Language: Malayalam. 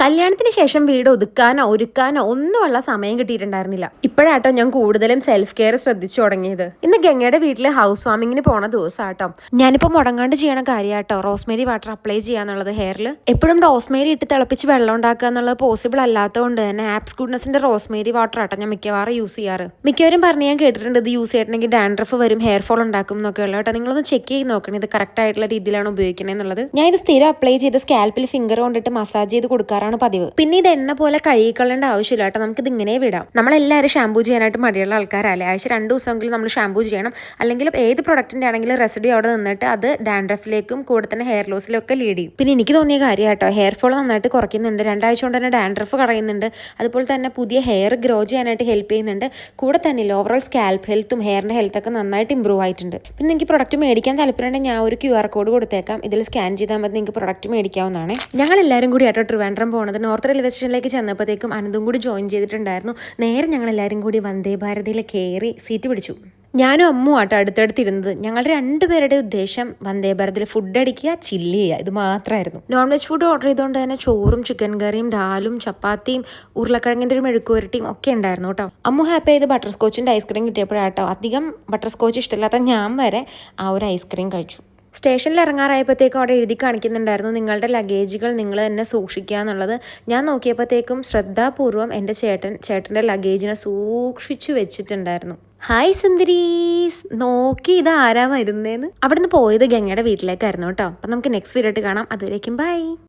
കല്യാണത്തിന് ശേഷം വീട് ഒതുക്കാനോ ഒരുക്കാനോ ഒന്നുമുള്ള സമയം കിട്ടിയിട്ടുണ്ടായിരുന്നില്ല. ഇപ്പോഴാട്ടോ ഞാൻ കൂടുതലും സെൽഫ് കെയർ ശ്രദ്ധിച്ചു തുടങ്ങിയത്. ഇന്ന് ഗംഗയുടെ വീട്ടിൽ ഹൗസ് വാമിങ്ങിന് പോണ ദിവസമാട്ടോ ഞാനിപ്പോൾ മുടങ്ങാണ്ട് ചെയ്യണ കാര്യമാട്ടോ റോസ്മേരി വാട്ടർ അപ്ലൈ ചെയ്യാന്നുള്ളത് ഹെയറിൽ എപ്പോഴും റോസ്മേരി ഇട്ട് തിളപ്പിച്ച് വെള്ളം ഉണ്ടാക്കുക എന്നുള്ളത് പോസിബിൾ അല്ലാത്തതുകൊണ്ട് തന്നെ ആപ്സ് ഗുഡ്നസിന്റെ റോസ്മേരി വാട്ടർ ആട്ടോ ഞാൻ മിക്കവാറും യൂസ് ചെയ്യാറ്. മിക്കവരും പറഞ്ഞ് ഞാൻ കേട്ടിട്ടുണ്ട് ഇത് യൂസ് ചെയ്തിട്ടുണ്ടെങ്കിൽ ഡാൻഡ്രഫ് വരും ഹെയർ ഫോൾ ഉണ്ടാക്കും എന്നൊക്കെ ഉള്ളത് കേട്ടോ. നിങ്ങളൊന്ന് ചെക്ക് ചെയ്ത് നോക്കണം ഇത് കറക്റ്റ് ആയിട്ടുള്ള രീതിയിലാണ് ഉപയോഗിക്കുന്നത് എന്നുള്ളത്. ഞാൻ ഇത് സ്ഥിരം അപ്ലൈ ചെയ്ത് സ്കാൽപ്പിൽ ഫിംഗർ കൊണ്ടിട്ട് മസാജ് ചെയ്ത് കൊടുക്കാറാണ് പതിവ്. പിന്നെ ഇത് എണ്ണ പോലെ കഴുകിക്കളേണ്ട ആവശ്യമില്ല കേട്ടോ. നമുക്ക് ഇത് ഇങ്ങനെ വിടാം. നമ്മളെല്ലാവരും ഷാമ്പൂ ചെയ്യാനായിട്ട് മടിയുള്ള ആൾക്കാരല്ലേ? ആഴ്ച രണ്ട് ദിവസമെങ്കിലും നമ്മൾ ഷാമ്പൂ ചെയ്യണം. അല്ലെങ്കിൽ ഏത് പ്രൊഡക്റ്റിന്റെ ആണെങ്കിലും റെസിഡി അവിടെ നിന്നിട്ട് അത് ഡാൻഡ്രഫിലേക്കും കൂടെ തന്നെ ഹെയർ ലോസിലും ഒക്കെ ലീഡ് ചെയ്യും. പിന്നെ എനിക്ക് തോന്നിയ കാര്യം കേട്ടോ. ഹെയർ ഫോൾ നന്നായിട്ട് കുറയ്ക്കുന്നുണ്ട്. രണ്ടാഴ്ച കൊണ്ട് തന്നെ ഡാൻഡ്രഫ് കളയുന്നുണ്ട് അതുപോലെ തന്നെ പുതിയ ഹെയർ ഗ്രോ ചെയ്യാനായിട്ട് ഹെൽപ്പ് ചെയ്യുന്നുണ്ട്. കൂടെ തന്നെ ഓവറോൾ സ്കാൽപ്പ് ഹെൽത്തും ഹെയറിന്റെ ഹെൽത്ത് ഒക്കെ നന്നായിട്ട് ഇമ്പ്രൂവ് ആയിട്ടുണ്ട്. പിന്നെ എനിക്ക് പ്രൊഡക്റ്റ് മേടിക്കാൻ താല്പര്യമുണ്ടെങ്കിൽ ഞാൻ ഒരു ക്യു ആർ കോഡ് കൊടുത്തേക്കാം. ഇതിൽ സ്കാൻ ചെയ്താൽ മതി. നിങ്ങൾക്ക് പ്രൊഡക്റ്റ് മേടിക്കാവുന്നതാണ്. ഞങ്ങൾ എല്ലാവരും കൂടി ആയിട്ട് ട്രിവാൻഡ്രം പോകുന്നത് നോർത്ത് റെയിൽവേ സ്റ്റേഷനിലേക്ക് ചെന്നപ്പോഴത്തേക്കും അനന്തും കൂടി ജോയിൻ ചെയ്തിട്ടുണ്ടായിരുന്നു. നേരെ ഞങ്ങൾ എല്ലാവരും കൂടി വന്ദേ ഭാരതിയിൽ കയറി സീറ്റ് പിടിച്ചു. ഞാനും അമ്മു ആട്ടോ അടുത്തടുത്തിരുന്നത്. ഞങ്ങളുടെ രണ്ടുപേരുടെ ഉദ്ദേശം വന്ദേ ഭാരതിൽ ഫുഡ് അടിക്കുക ചില്ല് ചെയ്യുക. ഇത് മാത്രമായിരുന്നു. നോൺ വെജ് ഫുഡ് ഓർഡർ ചെയ്തുകൊണ്ട് തന്നെ ചോറും ചിക്കൻ കറിയും ഡാലും ചപ്പാത്തിയും ഉരുളക്കിഴങ്ങിന്റെ ഒരു മെഴുക്കുവരട്ടിയും ഒക്കെ ഉണ്ടായിരുന്നു കേട്ടോ. അമ്മു ഹാപ്പി ചെയ്ത് ബട്ടർ സ്കോച്ചിന്റെ ഐസ്ക്രീം കിട്ടിയപ്പോഴാട്ടോ. അധികം ബട്ടർ സ്കോച്ച് ഇഷ്ടമില്ലാത്ത ഞാൻ വരെ ആ ഒരു ഐസ്ക്രീം കഴിച്ചു. സ്റ്റേഷനിൽ ഇറങ്ങാറായപ്പോഴത്തേക്കും അവിടെ എഴുതി കാണിക്കുന്നുണ്ടായിരുന്നു നിങ്ങളുടെ ലഗേജുകൾ നിങ്ങൾ തന്നെ സൂക്ഷിക്കുക എന്നുള്ളത്. ഞാൻ നോക്കിയപ്പോഴത്തേക്കും ശ്രദ്ധാപൂർവം എന്റെ ചേട്ടൻ ചേട്ടന്റെ ലഗേജിനെ സൂക്ഷിച്ചു വെച്ചിട്ടുണ്ടായിരുന്നു. ഹായ് സുന്ദരീസ് നോക്കി ഇത് ആരാ വരുന്നേന്ന്? അവിടുന്ന് പോയത് ഗംഗയുടെ വീട്ടിലേക്കായിരുന്നു കേട്ടോ. അപ്പം നമുക്ക് നെക്സ്റ്റ് പീരിയഡ് കാണാം. അതുവരേക്കും ബൈ